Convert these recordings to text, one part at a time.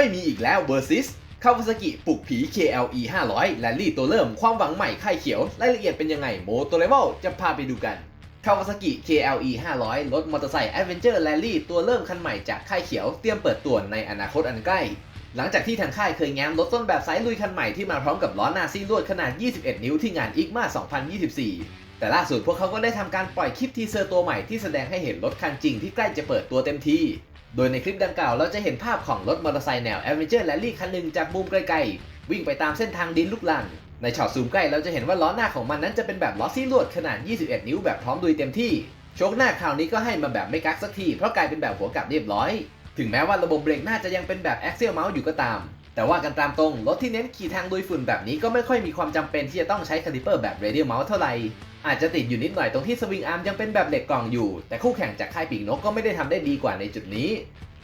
ไม่มีอีกแล้วเวอร์ซิสคาวาซากิปลุกผี KLE 500แลนลี่ตัวเริ่มความหวังใหม่ค่ายเขียว รายละเอียดเป็นยังไงโมโตเรเวลจะพาไปดูกันคาวาซากิ KLE 500 รถมอเตอร์ไซค์แอดเวนเจอร์แรลลี่ตัวเริ่มคันใหม่จากค่ายเขียว เตรียมเปิดตัวในอนาคตอันใกล้ หลังจากที่ทางค่ายเคยแง้มรถต้นแบบสายลุยคันใหม่ที่มาพร้อมกับล้อหน้าซี่ลวดขนาด 21 นิ้วที่งาน IGMA 2024 แต่ล่าสุดพวกเขาก็ได้ทำการปล่อยคลิปทีเซอร์ตัวใหม่ที่แสดงให้เห็นรถคันจริงที่ใกล้จะเปิดตัวเต็มที โดยในคลิปดังกล่าวเราจะเห็นภาพของรถมอเตอร์ไซค์แนว Adventure Rally คันหนึ่งจากมุมไกลๆ วิ่งไปตามเส้นทางดินลุกลัง ในช็อตซูมใกล้เราจะเห็นว่าล้อหน้าของมันนั้นจะเป็นแบบล้อซี่ลวดขนาด 21 นิ้วแบบพร้อมดุยเต็มที่ โชคหน้าคราวนี้ก็ให้มาแบบไม่กักสักทีเพราะกลายเป็นแบบหัวกลับเรียบร้อย ถึงแม้ว่าระบบเบรกน่าจะยังเป็นแบบ Axial Mount อยู่ก็ตาม แต่ว่ากันตามตรงรถที่เน้นขี่ทางลุยฝุ่นแบบนี้ก็ไม่ค่อยมีความจำเป็นที่จะต้องใช้คาลิเปอร์แบบ Radial Mount เท่าไหร่อาจจะติดอยู่นิดหน่อยตรงที่สวิงอาร์มยังเป็นแบบเหล็กกล่องอยู่ แต่คู่แข่งจากค่ายปีกนกก็ไม่ได้ทำได้ดีกว่าในจุดนี้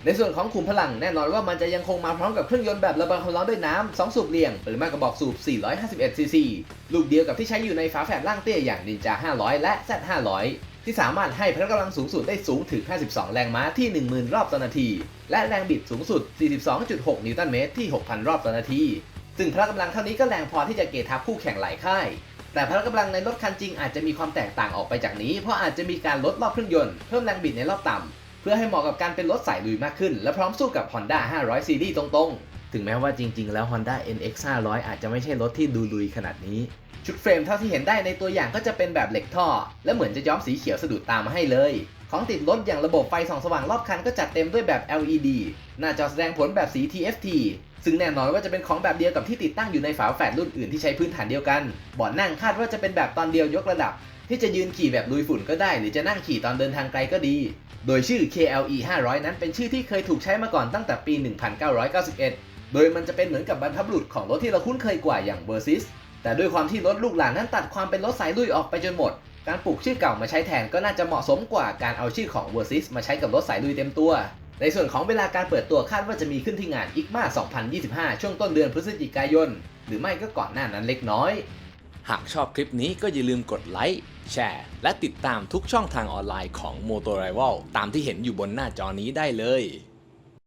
ในส่วนของขุมพลังแน่นอนว่ามันจะยังคงมาพร้อมกับเครื่องยนต์แบบระบายความร้อนด้วยน้ำ 2 สูบเรียง หรือมากกระบอกสูบ 451 ซีซี ลูกเดียวกับที่ใช้อยู่ในฝาแฝดล่างเตี้ยอย่าง Ninja 500 และ Z 500 ที่สามารถให้พละกำลังสูงสุดได้สูงถึง 52 แรงม้าที่ 10,000 รอบต่อนาที และแรงบิดสูงสุด 42.6 นิวตันเมตรที่ 6,000 รอบต่อนาที ซึ่งพละกำลังเท่านี้ก็แรงพอที่จะเกทับคู่แข่งหลายค่าย แต่พละกำลังในรถคันจริงอาจจะมีความแตกต่างออกไปจากนี้ เพราะอาจจะมีการลดรอบเครื่องยนต์ เพิ่มแรงบิดในรอบต่ำ เพื่อให้เหมาะกับการเป็นรถสายลุยมากขึ้น และพร้อมสู้กับ Honda 500 ซีรีส์ตรงๆ ถึงแม้ว่าจริง ๆ แล้ว Honda NX 500 อาจจะไม่ใช่รถที่ดูลุยขนาดนี้ ชุดเฟรมเท่าที่เห็นได้ในตัวอย่างก็จะเป็นแบบเหล็กท่อ และเหมือนจะย้อมสีเขียวสะดุดตามาให้เลย ของติดรถอย่างระบบไฟส่องสว่างรอบคันก็จัดเต็มด้วยแบบ LED หน้าจอแสดงผลแบบสี TFT ซึ่งแน่นอนว่าจะเป็นของแบบเดียวกับที่ติดตั้งอยู่ในฝาแฝดรุ่นอื่นที่ใช้พื้นฐานเดียวกันเบาะนั่งคาดว่าจะเป็นแบบตอนเดียวยกระดับ ที่จะยืนขี่แบบลุยฝุ่นก็ได้ หรือจะนั่งขี่ตอนเดินทางไกลก็ดี โดยชื่อ KLE 500 นั้นเป็นชื่อที่เคยถูกใช้มาก่อนตั้งแต่ปี 1991 โดยมันจะเป็นเหมือนกับบรรพบุรุษของรถที่เราคุ้นเคยกว่าอย่าง Versys แต่ด้วยความที่รถลูกหลานนั้นตัดความเป็นรถสายลุยออกไปจนหมด การปลูกชื่อเก่ามาใช้แทนก็น่าจะเหมาะสมกว่าการเอาชื่อของ Versys มาใช้กับรถสายลุยเต็มตัว ในส่วนของเวลาการเปิดตัวคาดว่าจะมีขึ้นที่งาน IGMA 2025 ช่วงต้นเดือนพฤศจิกายน หรือไม่ก็ก่อนหน้านั้นเล็กน้อย หากชอบคลิปนี้ก็อย่าลืมกดไลค์แชร์ และติดตามทุกช่องทางออนไลน์ของ m o t o r i v a l ตามที่เห็นอยู่บนหน้าจอนี้ได้เลย